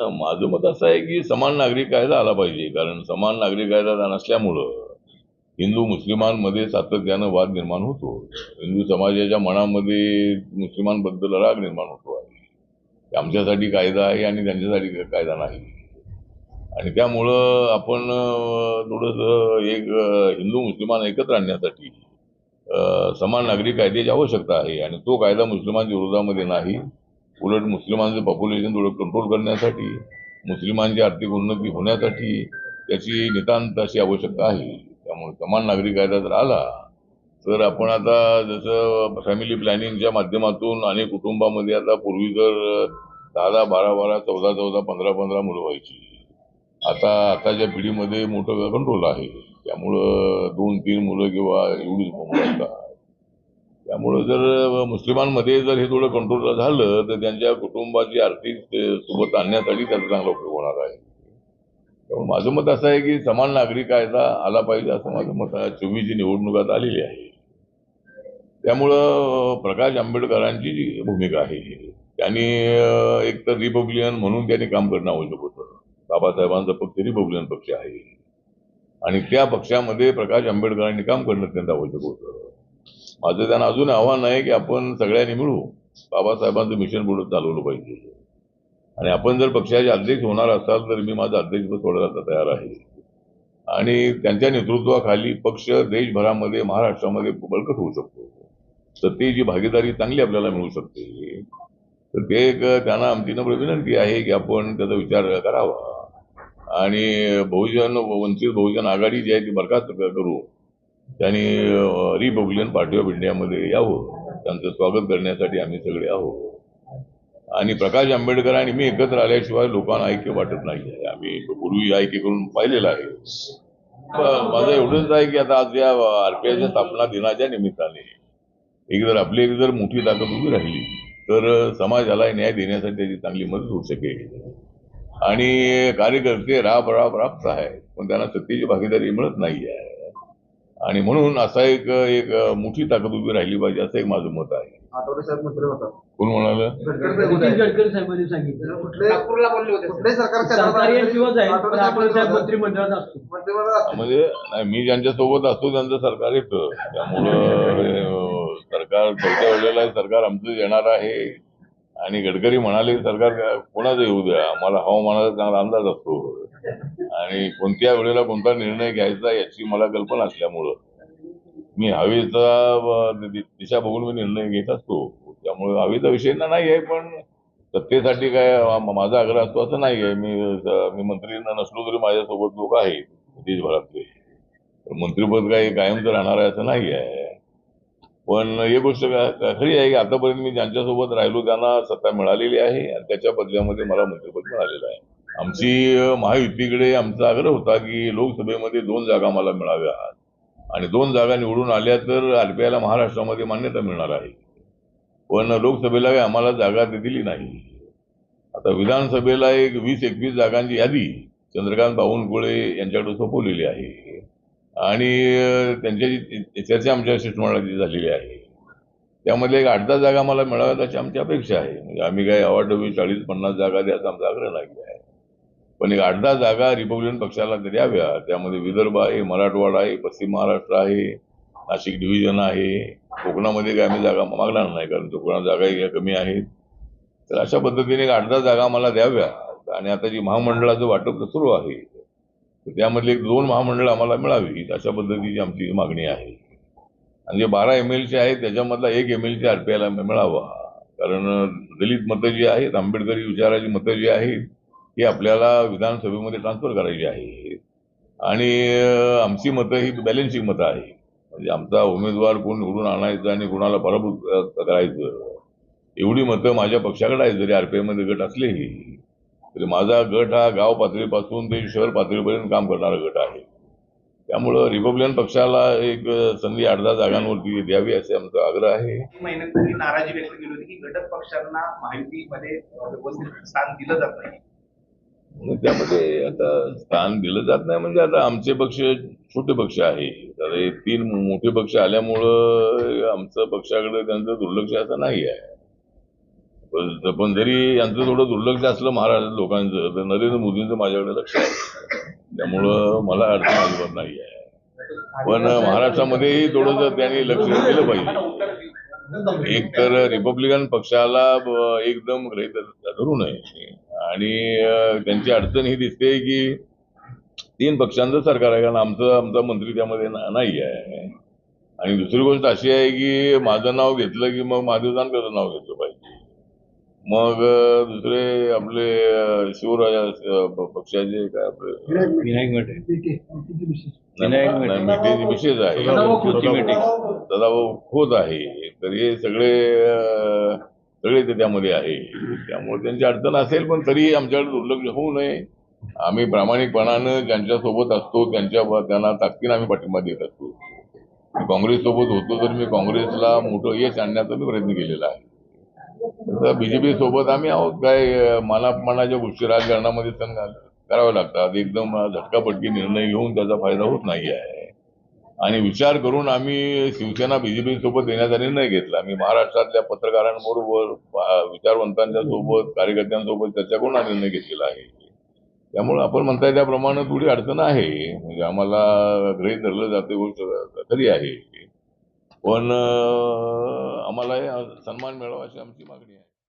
माझं मत असं आहे की समान नागरी कायदा आला पाहिजे कारण समान नागरी कायदा नसल्यामुळं हिंदू मुस्लिमांमध्ये सातत्यानं वाद निर्माण होतो. हिंदू समाजाच्या मनामध्ये मुस्लिमांबद्दल राग निर्माण होतो आहे. आमच्यासाठी कायदा आहे आणि त्यांच्यासाठी कायदा नाही. आणि त्यामुळं आपण थोडंसं एक हिंदू मुस्लिमान एकत्र आणण्यासाठी समान नागरी कायद्याची आवश्यकता आहे. आणि तो कायदा मुस्लिमांच्या विरोधामध्ये नाही उलट मुस्लिमांचं पॉप्युलेशन थोडं कंट्रोल करण्यासाठी मुस्लिमांची आर्थिक उन्नती होण्यासाठी त्याची नितांत अशी आवश्यकता आहे. त्यामुळे समान नागरी कायदा जर आला तर आपण आता जसं फॅमिली प्लॅनिंगच्या माध्यमातून अनेक कुटुंबामध्ये आता पूर्वी जर दहा दहा बारा बारा चौदा चौदा पंधरा पंधरा मुलं व्हायची. आता आताच्या पिढीमध्ये मोठं कंट्रोल आहे. त्यामुळं दोन तीन मुलं किंवा एवढीच मुलं असतात. त्यामुळं जर मुस्लिमांमध्ये जर हे थोडं कंट्रोल झालं तर त्यांच्या कुटुंबाची आर्थिक सोबत आणण्यासाठी त्याचा चांगला उपयोग होणार आहे. त्यामुळे माझं मत असं आहे की समान नागरिक कायदा आला पाहिजे असं माझं मत आहे. चोवीसची निवडणूक आता आलेली आहे. त्यामुळं प्रकाश आंबेडकरांची जी भूमिका आहे त्यांनी एक तर रिपब्लिकन म्हणून त्यांनी काम करणं आवश्यक होतं. बाबासाहेबांचा पक्ष रिपब्लिकन पक्ष आहे. आणि त्या पक्षामध्ये प्रकाश आंबेडकरांनी काम करणं अत्यंत आवश्यक होतं. माझं त्यांना अजून आव्हान आहे की आपण सगळ्यांनी मिळू बाबासाहेबांचं मिशन पुढे चालवलं पाहिजे. आणि आपण जर पक्षाचे अध्यक्ष होणार असाल तर मी माझं अध्यक्षपद सोडायला तयार आहे. आणि त्यांच्या नेतृत्वाखाली पक्ष देशभरामध्ये महाराष्ट्रामध्ये बळकट होऊ शकतो. तर ती जी भागीदारी चांगली आपल्याला मिळू शकते तर ते एक त्यांना आमची नम्र विनंती आहे की आपण त्याचा विचार करावा. आणि बहुजन वंचित बहुजन आघाडी जी आहे ती बरखास्त करू. त्यांनी रिपब्लिकन पार्टी ऑफ इंडियामध्ये यावं. त्यांचं स्वागत करण्यासाठी आम्ही सगळे आहोत. आणि प्रकाश आंबेडकर आणि मी एकत्र आल्याशिवाय लोकांना ऐक्य वाटत नाही आहे. आम्ही पूर्वी ऐक्य करून पाहिलेलं आहे. माझं एवढंच आहे की आता आज या आरपीआयच्या स्थापना दिनाच्या निमित्ताने एक जर आपली एक जर मोठी ताकद उभी राहिली तर समाजाला न्याय देण्यासाठी त्याची चांगली मदत होऊ शकेल. आणि कार्यकर्ते राब राब राबत आहेत पण त्यांना सत्तेची भागीदारी मिळत नाही आहे आणि म्हणून असा एक एक मोठी ताकद उभी राहिली पाहिजे असं एक माझं मत आहे. साहेब कोण म्हणालं? गडकरी साहेबांनी सांगितलं. कुठले सरकार मंत्रिमंडळात असतो. म्हणजे नाही मी ज्यांच्यासोबत असतो त्यांचं सरकार येतं त्यामुळं सरकार चौथ्या वेळेला सरकार आमचं येणार आहे. आणि गडकरी म्हणाले सरकार कोणाचं येऊ द्या? आम्हाला हवामानाचा चांगला अंदाज असतो. आणि कोणत्या वेळेला कोणता निर्णय घ्यायचा याची मला कल्पना असल्यामुळं. मी हवेचा दिशा बघून मी निर्णय घेत असतो. त्यामुळे हवेचा विषय ना नाही आहे पण सत्तेसाठी काय माझा आग्रह असतो असं नाही आहे मी मी मंत्री नसलो तरी माझ्यासोबत लोक आहेत देशभरातले तर काही कायमचं राहणार आहे असं नाही आहे पण एक गोष्ट खरी आहे की आतापर्यंत मी ज्यांच्यासोबत राहिलो त्यांना सत्ता मिळालेली आहे आणि त्याच्या बदल्यामध्ये मला मंत्रिपद मिळालेलं आहे. आमची महायुतीकडे आमचा आग्रह होता की लोकसभेमध्ये दोन जागा मला मिळाव्यात आणि दोन जागा निवडून आल्या तर आरपीआयला महाराष्ट्रामध्ये मान्यता मिळणार आहे. पण लोकसभेला काही आम्हाला जागा ते दिली नाही. आता विधानसभेला एक वीस एकवीस जागांची यादी चंद्रकांत बावनकुळे यांच्याकडे सोपवलेली आहे. आणि त्यांच्याची चर्चा आमच्या शिष्टमंडळाची झालेली आहे. त्यामध्ये एक आठ दहा जागा मला मिळाव्यात अशी आमची अपेक्षा आहे. म्हणजे आम्ही काही अवाढवी चाळीस पन्नास जागा द्यायचा आमचा आग्रह नाही आहे. पण एक आठ दहा जागा रिपब्लिकन पक्षाला तर द्याव्या त्यामध्ये विदर्भ आहे मराठवाडा आहे पश्चिम महाराष्ट्र आहे नाशिक डिव्हिजन आहे कोकणामध्ये काय आम्ही जागा मागणार नाही कारण कोकणात जागा कमी आहेत. तर अशा पद्धतीने एक आठ दहा जागा आम्हाला द्याव्या. आणि आता जी महामंडळाचं वाटप सुरू आहे तर त्यामधले एक दोन महामंडळ आम्हाला मिळावी अशा पद्धतीची आमची मागणी आहे. आणि जे बारा एम एल चे आहेत त्याच्यामधला एक एम आर पी आयला मिळावा. कारण दलित मतं जी आहेत आंबेडकरी विचाराची मतं जी आहेत ही आपल्याला विधानसभेमध्ये ट्रान्सफर करायची आहे. आणि आमची मतं ही बॅलेन्सिंग मतं आहे. म्हणजे आमचा उमेदवार कोण निवडून आणायचा आणि कोणाला पराभूत करायचं? एवढी मतं माझ्या पक्षाकडे आहेत जरी आरपीआयमध्ये गट असलेही तरी माझा गट हा गाव पातळीपासून ते शहर पातळीपर्यंत काम करणारा गट आहे. त्यामुळं रिपब्लिकन पक्षाला एक संधी आठ दहा जागांवरती द्यावी असे आमचा आग्रह आहे. नाराजी व्यक्त केली होती की घटक पक्षांना माहितीमध्ये व्यवस्थित स्थान दिलं जात नाही. म्हणून त्यामध्ये आता स्थान दिलं जात नाही. म्हणजे आता आमचे पक्ष छोटे पक्ष आहे. तर हे तीन मोठे पक्ष आल्यामुळं आमचं पक्षाकडे त्यांचं दुर्लक्ष असं नाही आहे. पण पण जरी यांचं थोडं दुर्लक्ष असलं महाराष्ट्र लोकांचं. तर नरेंद्र मोदींचं माझ्याकडे लक्ष आहे. त्यामुळं मला अडचण अजिबात नाही आहे. पण महाराष्ट्रामध्येही थोडंसं त्यांनी लक्ष दिलं पाहिजे. एक तर रिपब्लिकन पक्षाला एकदम गृहीत धरू नये. आणि त्यांची अडचण ही दिसते की तीन पक्षांचं सरकार आहे कारण आमचं आमचा मंत्री त्यामध्ये नाही आहे आणि दुसरी गोष्ट अशी आहे की माझं नाव घेतलं की मग महादेव जानकरचं नाव घेतलं पाहिजे. मग दुसरे आपले शिवराजा पक्षाचे काय आपले? विनायक विशेष आहे. सदाभाऊ खोत. आहे. तर हे सगळे सगळे ते त्यामध्ये आहे. त्यामुळे त्यांची अडचण असेल पण तरी आमच्याकडे दुर्लक्ष होऊ नये. आम्ही प्रामाणिकपणानं ज्यांच्या सोबत असतो त्यांच्या त्यांना ताकदीनं आम्ही पाठिंबा देत असतो. काँग्रेस सोबत होतो तर मी काँग्रेसला मोठं यश आणण्याचा मी प्रयत्न केलेला आहे. तर बीजेपी सोबत आम्ही आहोत. काय अं, मनापमानाच्या गोष्टी राजकारणामध्ये सण कराव्या लागतात. एकदम झटकापटकी निर्णय घेऊन त्याचा फायदा होत नाही आहे. आणि विचार करून आम्ही शिवसेना बीजेपी सोबत येण्याचा निर्णय घेतला. आम्ही महाराष्ट्रातल्या पत्रकारांबरोबर विचारवंतांच्या सोबत कार्यकर्त्यांसोबत चर्चा करून हा निर्णय घेतलेला आहे. त्यामुळे आपण म्हणताय त्याप्रमाणे थोडी अडचण आहे. म्हणजे आम्हाला गृहीत धरलं जाते गोष्ट खरी आहे. पण आम्हाला हे सन्मान मिळावा अशी आमची मागणी आहे.